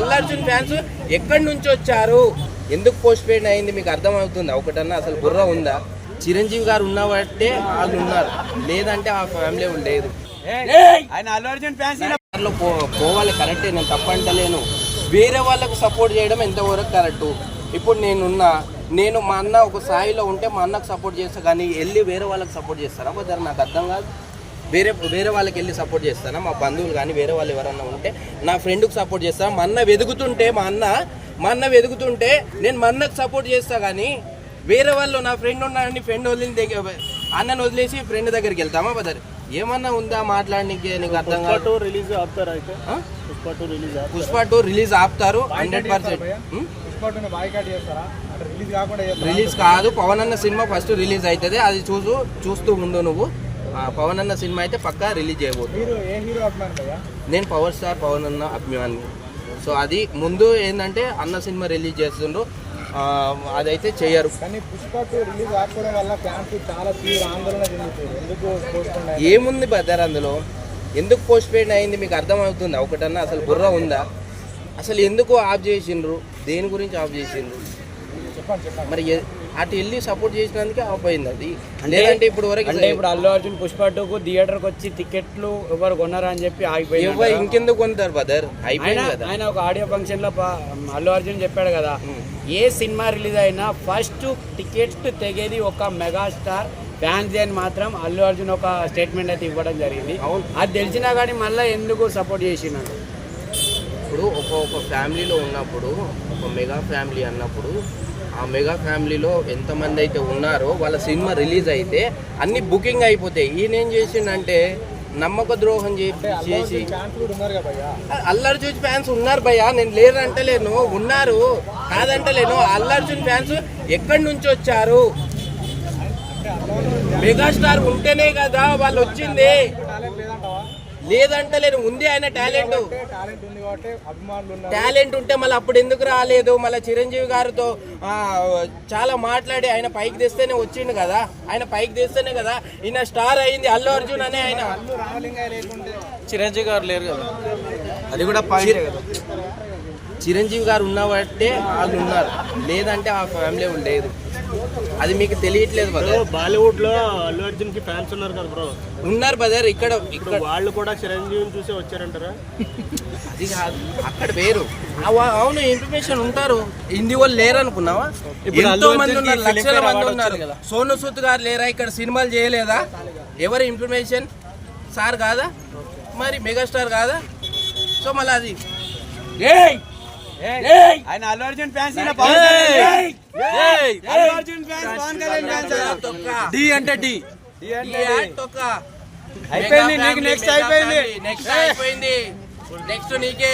Allu Arjun fans ఎక్కడి నుంచి వచ్చారు? ఎందుకు పోస్ట్ పేడ్ అయింది? మీకు అర్థమవుతుందా? ఒకటన్నా అసలు బుర్ర ఉందా? చిరంజీవి గారు ఉన్నబట్టే వాళ్ళు ఉన్నారు. లేదంటే ఆ ఫ్యామిలీ లేదు ఆయన అల్లు అర్జున్ ఫ్యాన్స్ పోవాలి కరెక్టే నేను తప్పంటలేను. వేరే వాళ్ళకు సపోర్ట్ చేయడం ఎంతవరకు కరెక్ట్ ఇప్పుడు నేనున్నా నేను మా అన్న ఒక స్థాయిలో ఉంటే మా అన్నకు సపోర్ట్ చేస్తా కానీ వెళ్ళి వేరే వాళ్ళకి సపోర్ట్ చేస్తారా? నాకు అర్థం కాదు. వేరే వేరే వాళ్ళకి వెళ్ళి సపోర్ట్ చేస్తానా? మా బంధువులు కానీ వేరే వాళ్ళు ఎవరన్నా ఉంటే నా ఫ్రెండ్కి సపోర్ట్ చేస్తాను మా అన్న వెతుకుతుంటే మా అన్న మా అన్న వెతుకుతుంటే నేను మా అన్నకు సపోర్ట్ చేస్తా కానీ వేరే వాళ్ళు నా ఫ్రెండ్ ఉన్నాడని ఫ్రెండ్ వదిలిన దగ్గర అన్నను వదిలేసి ఫ్రెండ్ దగ్గరికి వెళ్తామా బదర్ ఏమన్నా ఉందా మాట్లాడడానికి నీకు అర్థం కాదు? రిలీజ్ ఆపుతారా అయితే? పుష్ప టూ రిలీజ్ ఆపుతారు? Hundred percent Pushpa two boycott చేస్తారా? అంటే రిలీజ్ కాదు పవన్ అన్న సినిమా ఫస్ట్ రిలీజ్ అవుతుంది అది చూసు చూస్తూ ఉండు నువ్వు. పవన్ అన్న సినిమా అయితే పక్కా రిలీజ్ చేయబోతుంది. నేను పవర్ స్టార్ పవన్ అన్న అభిమాని. సో అది ముందు ఏంటంటే అన్న సినిమా రిలీజ్ చేస్తుండ్రు. అదైతే చేయరు. ఏముంది బదర్ అందులో? ఎందుకు పోస్ట్ పేడ్ అయింది మీకు అర్థమవుతుందా? ఒకటన్నా అసలు బుర్ర ఉందా? అసలు ఎందుకు ఆఫ్ చేసిండ్రు? దేని గురించి ఆఫ్ చేసిండ్రు? మరి అటు వెళ్ళి సపోర్ట్ చేసినందుకే ఆఫ్ అయింది అది. లేదంటే ఇప్పుడు వరకు అంటే ఇప్పుడు అల్లు అర్జున్ పుష్ప టూకు థియేటర్కి వచ్చి టికెట్లు ఎవరు కొన్నారా అని చెప్పి ఆగిపోయింది ఇంకెందుకు కొంటారు బదర్ అయిపోయింది కదా. ఆయన ఒక ఆడియో ఫంక్షన్లో అల్లు అర్జున్ చెప్పాడు కదా. ఏ సినిమా రిలీజ్ అయినా ఫస్ట్ టికెట్స్ తెగేది ఒక మెగాస్టార్ ఫ్యాన్స్ అని మాత్రం అల్లు అర్జున్ ఒక స్టేట్మెంట్ అయితే ఇవ్వడం జరిగింది. అది తెలిసినా కానీ మళ్ళీ ఎందుకు సపోర్ట్ చేసినాడు? ఇప్పుడు ఒక ఒక ఫ్యామిలీలో ఉన్నప్పుడు ఒక మెగా ఫ్యామిలీ అన్నప్పుడు ఆ మెగా ఫ్యామిలీలో ఎంతమంది అయితే ఉన్నారో వాళ్ళ సినిమా రిలీజ్ అయితే అన్ని బుకింగ్ అయిపోతాయి. ఈయన ఏం చేసిండంటే నమ్మక ద్రోహం చేసి అల్లర్జున్ ఫ్యాన్స్ ఉన్నారు భయ్యా. నేను లేదంటలేను ఉన్నారు. కాదంటలేను. అల్లర్జున్ ఫ్యాన్స్ ఎక్కడి నుంచి వచ్చారు? మెగాస్టార్ ఉంటేనే కదా వాళ్ళు వచ్చింది. లేదంటావా లేదంటలేను ఉంది ఆయన టాలెంట్. టాలెంట్ ఉంది కాబట్టి అభిమానులు ఉన్నారు. టాలెంట్ ఉంటే మళ్ళీ అప్పుడు ఎందుకు రాలేదు? మళ్ళీ చిరంజీవి గారితో ఆ, చాలా మాట్లాడి ఆయన పైకి తెస్తేనే వచ్చిండు కదా? ఆయన పైకి తెస్తేనే కదా? ఈయన స్టార్ అయింది అల్లు అర్జున్ అనే ఆయన. అల్లు రామలింగయ్య లేకుంటే చిరంజీవి గారు లేరు కదా? అది కూడా పాయింట్ కదా? చిరంజీవి గారు ఉన్నబట్టే వాళ్ళు ఉన్నారు. లేదంటే ఆ ఫ్యామిలీ లేదు అది మీకు తెలియట్లేదు బదర్ బాలీవుడ్లో అల్లు అర్జున్కి ఫ్యాన్స్ ఉన్నారు కదా బ్రో. ఉన్నారు బదర్ ఇక్కడ ఇక్కడ. వాళ్ళు కూడా చిరంజీవిని చూసి వచ్చారంటారా? అది కాదు. అక్కడ వేరు. అవ- అవును ఇన్ఫర్మేషన్ ఉంటారు. హిందీ వాళ్ళు లేరు అనుకున్నావా ఎంతో మంది ఉన్నారు లక్షల మంది ఉన్నారు సోను సూద్ గారు లేరా? ఇక్కడ సినిమాలు చేయలేదా? ఎవరి ఇన్ఫర్మేషన్ సార్ కాదా? మరి మెగాస్టార్ కాదా? సో మళ్ళీ అది. ఆయన Allu Arjun fans Allu Arjun fans Pawan Kalyan fans D అంటే డి. అయిపోయింది, నీకు next అయిపోయింది. నెక్స్ట్ అయిపోయింది. నెక్స్ట్ నీకే.